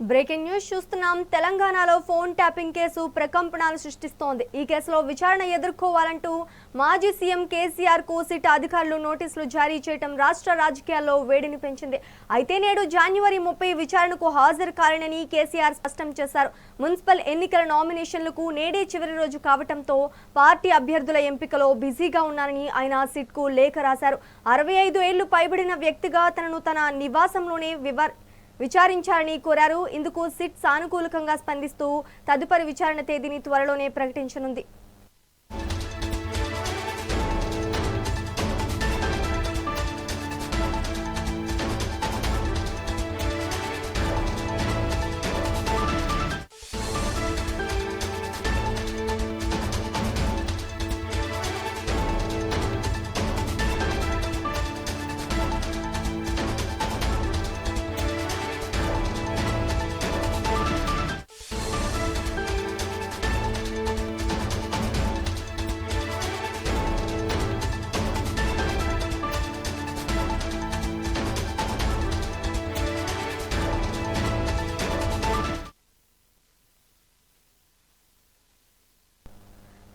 Breaking news చూస్తున్నాం. తెలంగాణలో phone tapping case ప్రకంపనలు సృష్టిస్తోంది. ఈ కేసులో విచారణ ఎదుర్కోవాలంటూ మాజీ సీఎం కేసీఆర్కు సిట్ అధికారులు నోటీసులు జారీ చేయడం రాష్ట్ర రాజకీయాల్లో వేడిని పెంచింది. అయితే నేడు జనవరి ముప్పై విచారణకు హాజరు కాలేనని కేసీఆర్ స్పష్టం చేశారు. మున్సిపల్ ఎన్నికల నామినేషన్లకు నేడే చివరి రోజు కావటంతో పార్టీ అభ్యర్థుల ఎంపికలో బిజీగా ఉన్నారని ఆయన సిట్కు లేఖ రాశారు. అరవై ఐదు ఏళ్ళు పైబడిన వ్యక్తిగా తనను తన నివాసంలోనే వివర్ విచారించాలని కోరారు. ఇందుకు సిట్ సానుకూలకంగా స్పందిస్తూ తదుపరి విచారణ తేదీని త్వరలోనే ప్రకటించనుంది.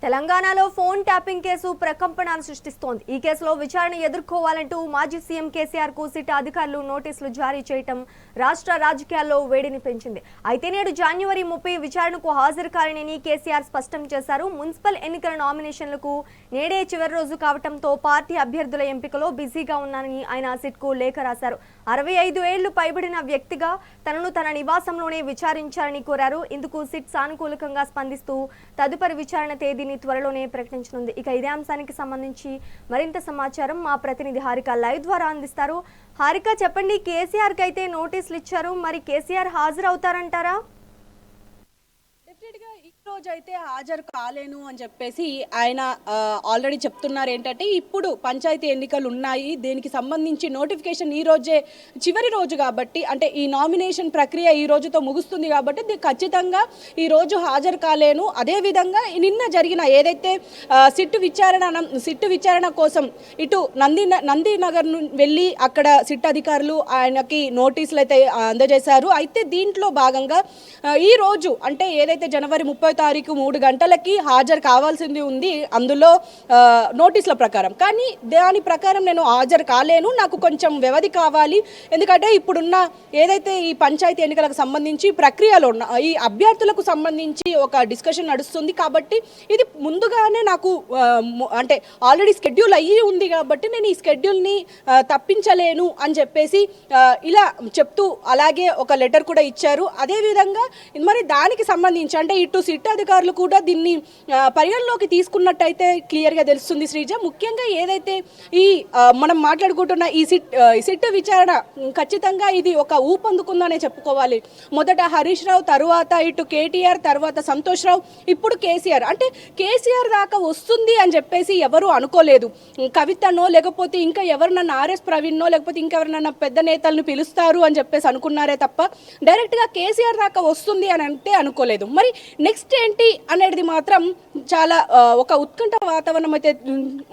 తెలంగాణలో ఫోన్ ట్యాపింగ్ కేసు ప్రకంపనలు సృష్టిస్తోంది. ఈ కేసులో విచారణ ఎదుర్కోవాలంటూ మాజీ సీఎం కేసీఆర్కు సిట్ అధికారులు నోటీసులు జారీ చేయటం రాష్ట్ర రాజకీయాల్లో వేడిని పెంచింది. అయితే నేడు జనవరి ముప్పై విచారణకు హాజరు కాలేనని కేసీఆర్ స్పష్టం చేశారు. మున్సిపల్ ఎన్నికల నామినేషన్లకు నేడే చివరి రోజు కావడంతో పార్టీ అభ్యర్థుల ఎంపికలో బిజీగా ఉన్నానని ఆయన సిట్కు లేఖ రాశారు. అరవై ఐదు ఏళ్ళు పైబడిన వ్యక్తిగా తనను తన నివాసంలోనే విచారించాలని కోరారు. ఇందుకు సిట్ సానుకూలకంగా స్పందిస్తూ తదుపరి విచారణ తేదీని త్వరలోనే ప్రకటించనుంది. ఇక ఇదే అంశానికి సంబంధించి మరింత సమాచారం మా ప్రతినిధి హారిక లైవ్ ద్వారా అందిస్తారు. హారిక చెప్పండి కేసీఆర్కి అయితే నోటీసులు ఇచ్చారు మరి కేసీఆర్ హాజరవుతారంటారా? ఈ రోజు అయితే హాజరు కాలేను అని చెప్పేసి ఆయన ఆల్రెడీ చెప్తున్నారు ఏంటంటే ఇప్పుడు పంచాయతీ ఎన్నికలు ఉన్నాయి దీనికి సంబంధించి నోటిఫికేషన్ ఈ రోజే చివరి రోజు కాబట్టి అంటే ఈ నామినేషన్ ప్రక్రియ ఈ రోజుతో ముగుస్తుంది కాబట్టి ఖచ్చితంగా ఈ రోజు హాజరు కాలేను. అదేవిధంగా నిన్న జరిగిన ఏదైతే సిట్టు విచారణ సిట్టు విచారణ కోసం ఇటు నంది నందినగర్ను వెళ్ళి అక్కడ సిట్ అధికారులు ఆయనకి నోటీసులు అయితే అందజేశారు. అయితే దీంట్లో భాగంగా ఈ రోజు అంటే ఏదైతే జనవరి ముప్పై తారీఖు మూడు గంటలకి హాజరు కావాల్సింది ఉంది. అందులో నోటీసుల ప్రకారం. కానీ దాని ప్రకారం నేను హాజరు కాలేను. నాకు కొంచెం వ్యవధి కావాలి. ఎందుకంటే ఇప్పుడున్న ఏదైతే ఈ పంచాయతీ ఎన్నికలకు సంబంధించి ప్రక్రియలో ఉన్న ఈ అభ్యర్థులకు సంబంధించి ఒక డిస్కషన్ నడుస్తుంది కాబట్టి ఇది ముందుగానే నాకు అంటే ఆల్రెడీ స్కెడ్యూల్ అయ్యి ఉంది కాబట్టి నేను ఈ స్కెడ్యూల్ని తప్పించలేను అని చెప్పేసి ఇలా చెప్తూ అలాగే ఒక లెటర్ కూడా ఇచ్చారు. అదేవిధంగా మరి దానికి సంబంధించి అంటే ఇటు సిట్ అధికారులు కూడా దీన్ని పరిగణలోకి తీసుకున్నట్టయితే క్లియర్గా తెలుస్తుంది శ్రీజ. ముఖ్యంగా ఏదైతే ఈ మనం మాట్లాడుకుంటున్న ఈ సిట్ ఈ సిట్ విచారణ ఖచ్చితంగా ఇది ఒక ఊపందుకుందనే చెప్పుకోవాలి. మొదట హరీష్ రావు తర్వాత ఇటు కేటీఆర్ తర్వాత సంతోష్ రావు ఇప్పుడు కేసీఆర్. అంటే కేసీఆర్ దాకా వస్తుంది అని చెప్పేసి ఎవరు అనుకోలేదు. కవితనో లేకపోతే ఇంకా ఎవరు నన్ను ఆర్ఎస్ ప్రవీణ్నో లేకపోతే ఇంకెవరినన్నా పెద్ద నేతలను పిలుస్తారు అని చెప్పేసి అనుకున్నారే తప్ప డైరెక్ట్గా కేసీఆర్ దాకా వస్తుంది అని అంటే అనుకోలేదు. మరి నెక్స్ట్ ఏంటి అనేది మాత్రం చాలా ఒక ఉత్కంఠ వాతావరణం అయితే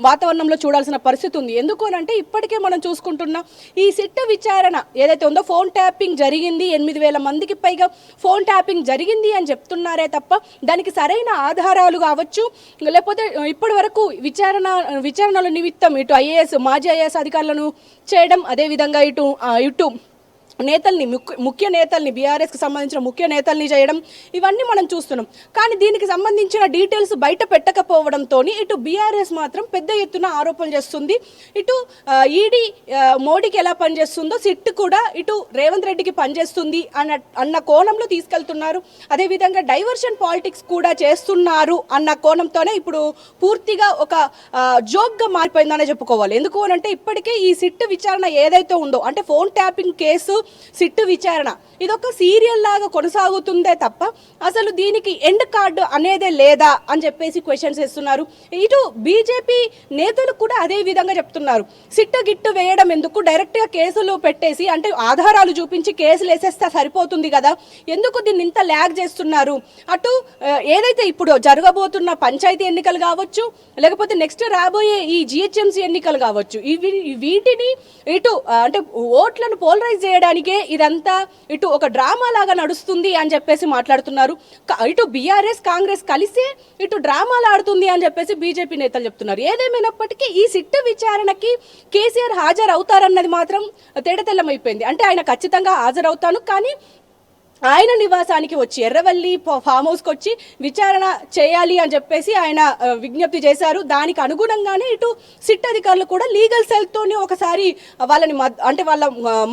వాతావరణంలో చూడాల్సిన పరిస్థితి ఉంది. ఎందుకు అని అంటే ఇప్పటికే మనం చూసుకుంటున్న ఈ సిట్ విచారణ ఏదైతే ఉందో ఫోన్ ట్యాపింగ్ జరిగింది ఎనిమిది వేల మందికి పైగా ఫోన్ ట్యాపింగ్ జరిగింది అని చెప్తున్నారే తప్ప దానికి సరైన ఆధారాలు కావచ్చు లేకపోతే ఇప్పటి వరకు విచారణ విచారణల నిమిత్తం ఇటు ఐఏఎస్ మాజీ ఐఏఎస్ అధికారులను చేయడం అదేవిధంగా ఇటు ఇటు నేతల్ని ముఖ్య ముఖ్య నేతల్ని బీఆర్ఎస్కి సంబంధించిన ముఖ్య నేతల్ని చేయడం ఇవన్నీ మనం చూస్తున్నాం. కానీ దీనికి సంబంధించిన డీటెయిల్స్ బయట పెట్టకపోవడంతో ఇటు బీఆర్ఎస్ మాత్రం పెద్ద ఎత్తున ఆరోపణలు చేస్తుంది. ఇటు ఈడీ మోడీకి ఎలా పనిచేస్తుందో సిట్ కూడా ఇటు రేవంత్ రెడ్డికి పనిచేస్తుంది అన్న అన్న కోణంలో తీసుకెళ్తున్నారు. అదేవిధంగా డైవర్షన్ పాలిటిక్స్ కూడా చేస్తున్నారు అన్న కోణంతోనే ఇప్పుడు పూర్తిగా ఒక జోక్గా మారిపోయిందనే చెప్పుకోవాలి. ఎందుకు అని అంటే ఇప్పటికే ఈ సిట్ విచారణ ఏదైతే ఉందో అంటే ఫోన్ ట్యాపింగ్ కేసు సిట్టు విచారణ. ఇదొక సీరియల్ లాగా కొనసాగుతుందే తప్ప అసలు దీనికి ఎండ్ కార్డు అనేదే లేదా అని చెప్పేసి క్వశ్చన్స్ వేస్తున్నారు. ఇటు బీజేపీ నేతలు కూడా అదే విధంగా చెప్తున్నారు. సిట్టు గిట్టు వేయడం ఎందుకు? డైరెక్ట్గా కేసులు పెట్టేసి అంటే ఆధారాలు చూపించి కేసులు వేసేస్తే సరిపోతుంది కదా? ఎందుకు దీన్ని ఇంత ల్యాగ్ చేస్తున్నారు? అటు ఏదైతే ఇప్పుడు జరగబోతున్న పంచాయతీ ఎన్నికలు కావచ్చు లేకపోతే నెక్స్ట్ రాబోయే ఈ జిహెచ్ఎంసీ ఎన్నికలు కావచ్చు ఇవి వీటిని ఇటు అంటే ఓట్లను పోలరైజ్ చేయడానికి చేయడానికే ఇదంతా ఇటు ఒక డ్రామా లాగా నడుస్తుంది అని చెప్పేసి మాట్లాడుతున్నారు. ఇటు బీఆర్ఎస్ కాంగ్రెస్ కలిసి ఇటు డ్రామాలు ఆడుతుంది అని చెప్పేసి బీజేపీ నేతలు చెప్తున్నారు. ఏదేమైనప్పటికీ ఈ సిట్టు విచారణకి కేసీఆర్ హాజరు అవుతారన్నది మాత్రం తేడతెల్లమైపోయింది అంటే ఆయన ఖచ్చితంగా హాజరవుతాను. కానీ ఆయన నివాసానికి వచ్చి ఎర్రవల్లి ఫామ్ హౌస్కి వచ్చి విచారణ చేయాలి అని చెప్పేసి ఆయన విజ్ఞప్తి చేశారు. దానికి అనుగుణంగానే ఇటు సిట్ అధికారులు కూడా లీగల్ సెల్తోని ఒకసారి వాళ్ళని అంటే వాళ్ళ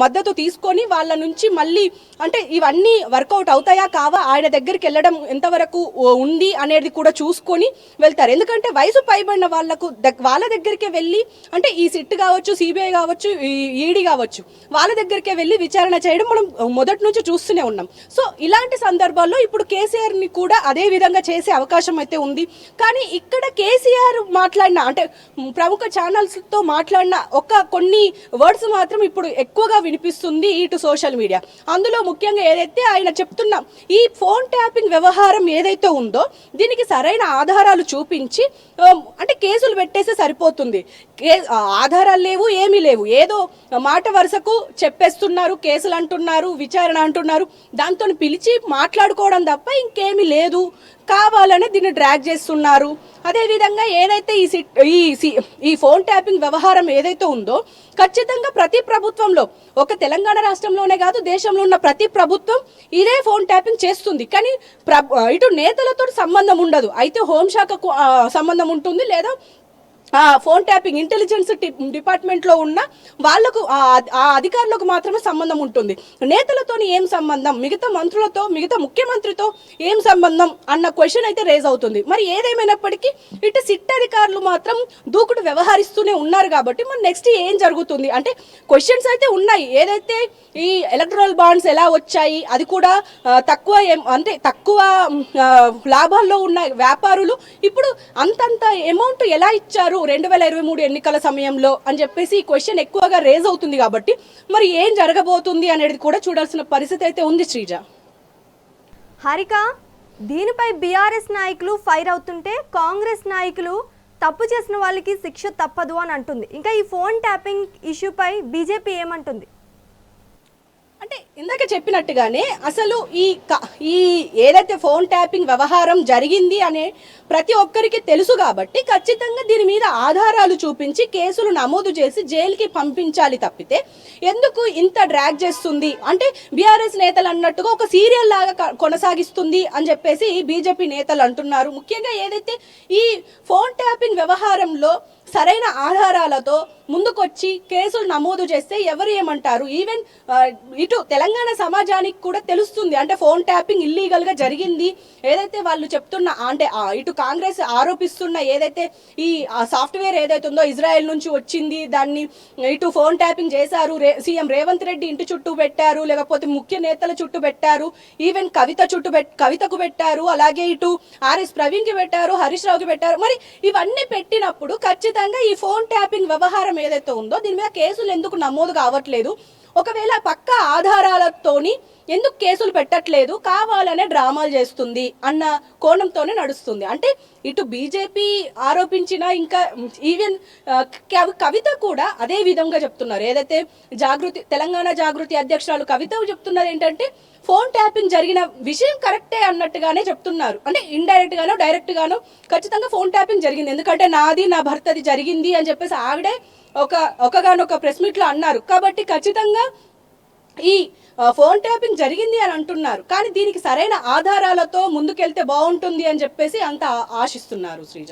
మద్దతు తీసుకొని వాళ్ళ నుంచి మళ్ళీ అంటే ఇవన్నీ వర్కౌట్ అవుతాయా కావా ఆయన దగ్గరికి వెళ్ళడం ఎంతవరకు ఉంది అనేది కూడా చూసుకొని వెళ్తారు. ఎందుకంటే వయసు పైబడిన వాళ్ళకు వాళ్ళ దగ్గరికి వెళ్ళి అంటే ఈ సిట్ కావచ్చు సిబిఐ కావచ్చు ఈ ఈడీ కావచ్చు వాళ్ళ దగ్గరికే వెళ్ళి విచారణ చేయడం మనం మొదటి నుంచి చూస్తూనే ఉన్నాం. సో ఇలాంటి సందర్భాల్లో ఇప్పుడు కేసీఆర్ని కూడా అదే విధంగా చేసే అవకాశం అయితే ఉంది. కానీ ఇక్కడ కేసీఆర్ మాట్లాడిన అంటే ప్రముఖ ఛానల్స్తో మాట్లాడిన ఒక కొన్ని వర్డ్స్ మాత్రం ఇప్పుడు ఎక్కువగా వినిపిస్తుంది ఇటు సోషల్ మీడియా. అందులో ముఖ్యంగా ఏదైతే ఆయన చెప్తున్న ఈ ఫోన్ ట్యాపింగ్ వ్యవహారం ఏదైతే ఉందో దీనికి సరైన ఆధారాలు చూపించి అంటే కేసులు పెట్టేస్తే సరిపోతుంది. కే ఆధారాలు లేవు ఏమీ లేవు. ఏదో మాట వరుసకు చెప్పేస్తున్నారు కేసులు అంటున్నారు విచారణ అంటున్నారు. దాంతో పిలిచి మాట్లాడుకోవడం తప్ప ఇంకేమీ లేదు. కావాలని దీన్ని డ్రాగ్ చేస్తున్నారు. అదేవిధంగా ఏదైతే ఈ సిట్ ఈ సి- ఈ ఫోన్ ట్యాపింగ్ వ్యవహారం ఏదైతే ఉందో ఖచ్చితంగా ప్రతి ప్రభుత్వంలో ఒక తెలంగాణ రాష్ట్రంలోనే కాదు దేశంలో ఉన్న ప్రతి ప్రభుత్వం ఇదే ఫోన్ ట్యాపింగ్ చేస్తుంది. కానీ ప్ర- ఇటు నేతలతో సంబంధం ఉండదు. అయితే హోంశాఖకు సంబంధం ఉంటుంది లేదా ఫోన్ ట్యాపింగ్ ఇంటెలిజెన్స్ డిపార్ట్మెంట్లో ఉన్న వాళ్ళకు ఆ అధికారులకు మాత్రమే సంబంధం ఉంటుంది. నేతలతోని ఏం సంబంధం? మిగతా మంత్రులతో మిగతా ముఖ్యమంత్రితో ఏం సంబంధం? అన్న క్వశ్చన్ అయితే రేజ్ అవుతుంది. మరి ఏదేమైనప్పటికీ ఇటు సిట్ అధికారులు మాత్రం దూకుడు వ్యవహరిస్తూనే ఉన్నారు కాబట్టి మరి నెక్స్ట్ ఏం జరుగుతుంది? అంటే క్వశ్చన్స్ అయితే ఉన్నాయి. ఏదైతే ఈ ఎలక్ట్రల్ బాండ్స్ ఎలా వచ్చాయి అది కూడా తక్కువ ఏం అంటే తక్కువ లాభాల్లో ఉన్న వ్యాపారులు ఇప్పుడు అంతంత అమౌంట్ ఎలా ఇచ్చారు? రెండు వేల ఇరవై మూడు ఎన్నికల సమయంలో అని చెప్పేసి ఈ క్వశ్చన్ ఎక్కువగా రేజ్ అవుతుంది కాబట్టి మరి ఏం జరగబోతుంది అనేది కూడా చూడాల్సిన పరిస్థితి అయితే ఉంది శ్రీజ. హరిక దీనిపై బీఆర్ఎస్ నాయకులు ఫైర్ అవుతుంటే కాంగ్రెస్ నాయకులు తప్పు చేసిన వాళ్ళకి శిక్ష తప్పదు అని అంటుంది. ఇంకా ఈ ఫోన్ ట్యాపింగ్ ఇష్యూపై బీజేపీ ఏమంటుంది? ఇందాక చెప్పినట్టుగానే అసలు ఈ క- ఈ ఏదైతే ఫోన్ ట్యాపింగ్ వ్యవహారం జరిగింది అనే ప్రతి ఒక్కరికి తెలుసు కాబట్టి ఖచ్చితంగా దీని మీద ఆధారాలు చూపించి కేసులు నమోదు చేసి జైలుకి పంపించాలి తప్పితే ఎందుకు ఇంత డ్రాగ్ చేస్తుంది? అంటే బీఆర్ఎస్ నేతలు అన్నట్టుగా ఒక సీరియల్ లాగా కొనసాగిస్తుంది అని చెప్పేసి బీజేపీ నేతలు అంటున్నారు. ముఖ్యంగా ఏదైతే ఈ ఫోన్ ట్యాపింగ్ వ్యవహారంలో సరైన ఆధారాలతో ముందుకొచ్చి కేసులు నమోదు చేస్తే ఎవరు ఏమంటారు? ఈవెన్ ఇటు తెలంగాణ సమాజానికి కూడా తెలుస్తుంది. అంటే ఫోన్ ట్యాపింగ్ ఇల్లీగల్గా జరిగింది. ఏదైతే వాళ్ళు చెప్తున్న అంటే ఇటు కాంగ్రెస్ ఆరోపిస్తున్న ఏదైతే ఈ సాఫ్ట్వేర్ ఏదైతే ఉందో ఇజ్రాయెల్ నుంచి వచ్చింది దాన్ని ఇటు ఫోన్ ట్యాపింగ్ చేశారు రే సీఎం రేవంత్ రెడ్డి ఇంటి చుట్టూ పెట్టారు లేకపోతే ముఖ్య నేతల చుట్టూ పెట్టారు ఈవెన్ కవిత చుట్టూ కవితకు పెట్టారు అలాగే ఇటు ఆర్ఎస్ ప్రవీణ్కి పెట్టారు హరీష్ రావుకి పెట్టారు. మరి ఇవన్నీ పెట్టినప్పుడు ఖచ్చితంగా ఈ ఫోన్ ట్యాపింగ్ వ్యవహారం ఏదైతే ఉందో దీని మీద కేసులు ఎందుకు నమోదు కావట్లేదు? ఒకవేళ పక్క ఆధారాలతోని ఎందుకు కేసులు పెట్టట్లేదు? కావాలనే డ్రామాలు చేస్తుంది అన్న కోణంతోనే నడుస్తుంది. అంటే ఇటు బీజేపీ ఆరోపించిన ఇంకా ఈవెన్ కవిత కూడా అదే విధంగా చెప్తున్నారు. ఏదైతే జాగృతి తెలంగాణ జాగృతి అధ్యక్షురాలు కవిత చెప్తున్నది ఏంటంటే ఫోన్ ట్యాపింగ్ జరిగిన విషయం కరెక్టే అన్నట్టుగానే చెప్తున్నారు. అంటే ఇండైరెక్ట్ గానో డైరెక్ట్ గానో ఖచ్చితంగా ఫోన్ ట్యాపింగ్ జరిగింది. ఎందుకంటే నాది నా భర్తది జరిగింది అని చెప్పేసి ఆవిడే ఒక ఒకగానొక ప్రెస్ మీట్లో అన్నారు. కాబట్టి ఖచ్చితంగా ఈ ఫోన్ ట్యాపింగ్ జరిగింది అని అంటున్నారు. కానీ దీనికి సరైన ఆధారాలతో ముందుకెళ్తే బాగుంటుంది అని చెప్పేసి అంత ఆశిస్తున్నారు శ్రీజ